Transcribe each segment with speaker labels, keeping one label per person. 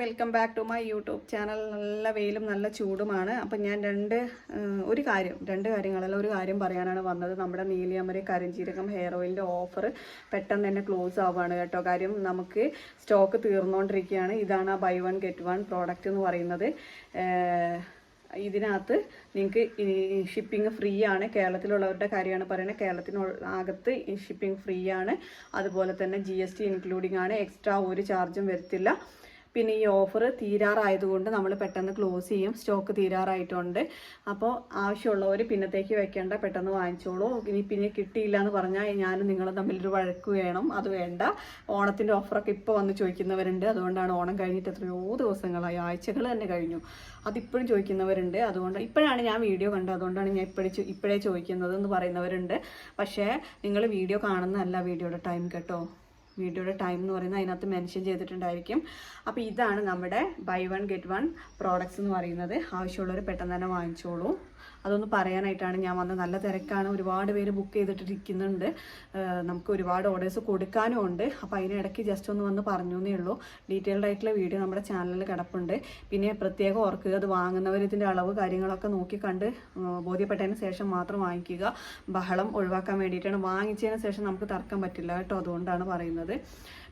Speaker 1: Welcome back to my YouTube channel നല്ല വെയിലും നല്ല ചൂടുമാണ്. അപ്പം ഞാൻ രണ്ട് ഒരു കാര്യം രണ്ട് കാര്യങ്ങളല്ല ഒരു കാര്യം പറയാനാണ് വന്നത്. നമ്മുടെ നീലിയമരി കരിഞ്ചീരകം ഹെയർ ഓയിലിന്റെ ഓഫർ പെട്ടെന്ന് തന്നെ ക്ലോസ് ആവുകയാണ് കേട്ടോ. കാര്യം നമുക്ക് സ്റ്റോക്ക് തീർന്നുകൊണ്ടിരിക്കുകയാണ് ഇതാണ് ആ buy one get one product എന്ന് പറയുന്നത്. ഇതിനകത്ത് നിങ്ങൾക്ക് ഷിപ്പിംഗ് ഫ്രീ ആണ്. കേരളത്തിലുള്ളവരുടെ കാര്യമാണ് പറയുന്നത്. കേരളത്തിനുള്ള അകത്ത് ഷിപ്പിംഗ് ഫ്രീ ആണ്. അതുപോലെ തന്നെ ജി എസ് ടി ഇൻക്ലൂഡിംഗ് ആണ്. എക്സ്ട്രാ ഒരു ചാർജും വരത്തില്ല. പിന്നെ ഈ ഓഫർ തീരാറായതുകൊണ്ട് നമ്മൾ പെട്ടെന്ന് ക്ലോസ് ചെയ്യും സ്റ്റോക്ക് തീരാറായിട്ടുണ്ട്. അപ്പോൾ ആവശ്യമുള്ളവർ പിന്നത്തേക്ക് വെക്കേണ്ട പെട്ടെന്ന് വാങ്ങിച്ചോളൂ. ഇനി പിന്നെ കിട്ടിയില്ല എന്ന് പറഞ്ഞാൽ ഞാനും നിങ്ങളും തമ്മിലൊരു വഴക്ക് വേണം. അത് വേണ്ട. ഓണത്തിന്റെ ഓഫറൊക്കെ ഇപ്പോൾ വന്ന് ചോദിക്കുന്നവരുണ്ട്. അതുകൊണ്ടാണ് ഓണം കഴിഞ്ഞിട്ട് എത്രയോ ദിവസങ്ങളായി. ആഴ്ചകൾ തന്നെ കഴിഞ്ഞു. അതിപ്പോഴും ചോദിക്കുന്നവരുണ്ട്. അതുകൊണ്ട് ഇപ്പോഴാണ് ഞാൻ വീഡിയോ കണ്ടത്. അതുകൊണ്ടാണ് ഞാൻ ഇപ്പോഴേ ഇപ്പോഴേ ചോദിക്കുന്നത് എന്ന് പറയുന്നവരുണ്ട്. പക്ഷേ നിങ്ങൾ വീഡിയോ കാണുന്നതല്ല വീഡിയോയുടെ ടൈം കേട്ടോ. വീഡിയോയുടെ ടൈം എന്ന് പറയുന്നത് അതിനകത്ത് മെൻഷൻ ചെയ്തിട്ടുണ്ടായിരിക്കും. അപ്പോൾ ഇതാണ് നമ്മുടെ buy one get one products എന്ന് പറയുന്നത്. ആവശ്യമുള്ളവർ പെട്ടെന്ന് തന്നെ വാങ്ങിച്ചോളൂ. അതൊന്ന് പറയാനായിട്ടാണ് ഞാൻ വന്നത്. നല്ല തിരക്കാണ്. ഒരുപാട് പേര് ബുക്ക് ചെയ്തിട്ടിരിക്കുന്നുണ്ട്. നമുക്ക് ഒരുപാട് ഓർഡേഴ്സ് കൊടുക്കാനും ഉണ്ട്. അപ്പോൾ അതിനിടയ്ക്ക് ജസ്റ്റ് ഒന്ന് വന്ന് പറഞ്ഞു എന്നേ ഉള്ളൂ. ഡീറ്റെയിൽഡ് ആയിട്ടുള്ള വീഡിയോ നമ്മുടെ ചാനലിൽ കിടപ്പുണ്ട്. പിന്നെ പ്രത്യേകം ഓർക്കുക അത് വാങ്ങുന്നവർ ഇതിന്റെ അളവ് കാര്യങ്ങളൊക്കെ നോക്കി കണ്ട് ബോധ്യപ്പെട്ടതിന് ശേഷം മാത്രം വാങ്ങിക്കുക. ബഹളം ഒഴിവാക്കാൻ വേണ്ടിയിട്ടാണ്. വാങ്ങിച്ചതിന് ശേഷം നമുക്ക് തർക്കം പറ്റില്ല കേട്ടോ അതുകൊണ്ടാണ് പറയുന്നത്.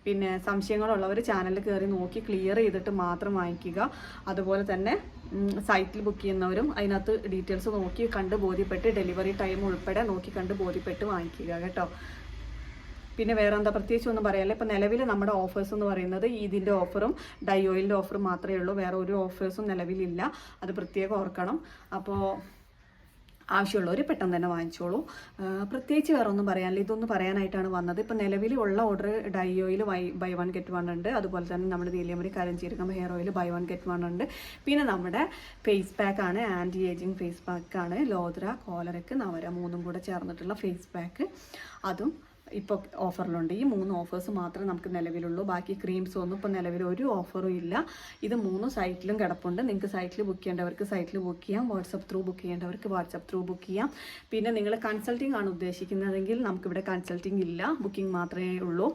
Speaker 1: പിന്നെ സംശയങ്ങളുള്ളവർ ചാനലിൽ കയറി നോക്കി ക്ലിയർ ചെയ്തിട്ട് മാത്രം വാങ്ങിക്കുക അതുപോലെ തന്നെ സൈറ്റിൽ ബുക്ക് ചെയ്യുന്നവരും അതിനകത്ത് ഡീറ്റെയിൽസ് നോക്കി കണ്ട് ബോധ്യപ്പെട്ട് ഡെലിവറി ടൈം ഉൾപ്പെടെ നോക്കി കണ്ട് ബോധ്യപ്പെട്ട് വാങ്ങിക്കുക കേട്ടോ. പിന്നെ വേറെ എന്താ പ്രത്യേകിച്ച് ഒന്നും പറയാനില്ല. ഇപ്പം നിലവിൽ നമ്മുടെ ഓഫേഴ്സ് എന്ന് പറയുന്നത് ഇതിന്റെ ഓഫറും ഡയോയിലിന്റെ ഓഫറും മാത്രമേ ഉള്ളൂ. വേറെ ഒരു ഓഫേഴ്സും നിലവിലില്ല. അത് പ്രത്യേകം ഓർക്കണം. അപ്പോൾ ആവശ്യമുള്ളവർ പെട്ടെന്ന് തന്നെ വാങ്ങിച്ചോളൂ. പ്രത്യേകിച്ച് വേറെ ഒന്നും പറയാനില്ല. ഇതൊന്നും പറയാനായിട്ടാണ് വന്നത്. ഇപ്പം നിലവിലുള്ള order dye oil buy one get one ഉണ്ട്. അതുപോലെ തന്നെ നമ്മുടെ നീലിയമരി കരഞ്ചീരകം hair oil buy one get one ഉണ്ട്. പിന്നെ നമ്മുടെ ഫേസ് പാക്ക് ആണ്. ആന്റി ഏജിങ് ഫേസ് പാക്ക് ആണ്. ലോദ്ര കോലരക്ക് നവര മൂന്നും കൂടെ ചേർന്നിട്ടുള്ള ഫേസ് പാക്ക് അതും ഇപ്പോൾ ഓഫറിലുണ്ട്. ഈ മൂന്ന് ഓഫേഴ്സ് മാത്രമേ നമുക്ക് നിലവിലുള്ളൂ. ബാക്കി ക്രീംസ് ഒന്നും ഇപ്പോൾ നിലവിൽ ഒരു ഓഫറും ഇല്ല. ഇത് മൂന്ന് സൈറ്റിലും കിടപ്പുണ്ട്. നിങ്ങൾക്ക് സൈറ്റിൽ ബുക്ക് ചെയ്യേണ്ടവർക്ക് സൈറ്റിൽ ബുക്ക് ചെയ്യാം. വാട്സപ്പ് ത്രൂ ബുക്ക് ചെയ്യേണ്ടവർക്ക് വാട്സപ്പ് ത്രൂ ബുക്ക് ചെയ്യാം. പിന്നെ നിങ്ങൾ കൺസൾട്ടിംഗ് ആണ് ഉദ്ദേശിക്കുന്നതെങ്കിൽ നമുക്കിവിടെ കൺസൾട്ടിംഗ് ഇല്ല. ബുക്കിംഗ് മാത്രമേ ഉള്ളൂ.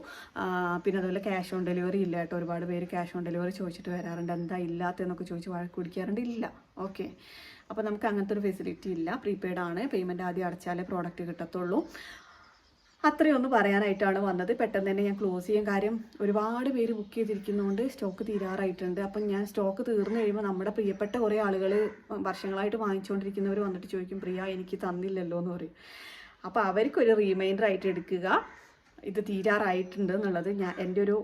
Speaker 1: പിന്നെ അതുപോലെ ക്യാഷ് ഓൺ ഡെലിവറി ഇല്ല കേട്ടോ. ഒരുപാട് പേര് ക്യാഷ് ഓൺ ഡെലിവറി ചോദിച്ചിട്ട് വരാറുണ്ട്. എന്താ ഇല്ലാത്തതെന്നൊക്കെ ചോദിച്ച് വഴക്ക് കുടിക്കാറുണ്ട്. ഇല്ല. ഓക്കെ അപ്പോൾ നമുക്ക് അങ്ങനത്തെ ഒരു ഫെസിലിറ്റി ഇല്ല. പ്രീപെയ്ഡ് ആണ്. പേയ്മെന്റ് ആദ്യം അടച്ചാലേ പ്രോഡക്റ്റ് കിട്ടത്തുള്ളൂ. അത്രയൊന്ന് പറയാനായിട്ടാണ് വന്നത്. പെട്ടെന്ന് തന്നെ ഞാൻ ക്ലോസ് ചെയ്യാൻ കാര്യം ഒരുപാട് പേര് ബുക്ക് ചെയ്തിരിക്കുന്നതുകൊണ്ട് സ്റ്റോക്ക് തീരാറായിട്ടുണ്ട്. അപ്പം ഞാൻ സ്റ്റോക്ക് തീർന്നു കഴിയുമ്പോൾ നമ്മുടെ പ്രിയപ്പെട്ട കുറേ ആളുകൾ വർഷങ്ങളായിട്ട് വാങ്ങിച്ചുകൊണ്ടിരിക്കുന്നവർ വന്നിട്ട് ചോദിക്കും പ്രിയ എനിക്ക് തന്നില്ലല്ലോ എന്ന് പറയും. അപ്പോൾ അവർക്കൊരു റീമൈൻഡർ ആയിട്ട് എടുക്കുക. ഇത് തീരാറായിട്ടുണ്ട് എന്നുള്ളത് ഞാൻ എന്റെ ഒരു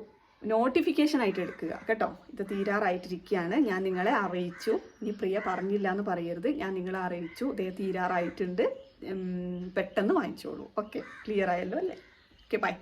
Speaker 1: നോട്ടിഫിക്കേഷൻ ആയിട്ട് എടുക്കുക. കേട്ടോ? ഇത് തീരാറായിട്ടിരിക്കുകയാണ്. ഞാൻ നിങ്ങളെ അറിയിച്ചു. ഇനി പ്രിയ പറഞ്ഞില്ല എന്ന് പറയരുത്. ഞാൻ നിങ്ങളെ അറിയിച്ചു. ഇതേ തീരാറായിട്ടുണ്ട്. പെട്ടെന്ന് വാങ്ങിച്ചോളൂ. ഓക്കെ ക്ലിയർ ആയല്ലോ അല്ലേ? Okay bye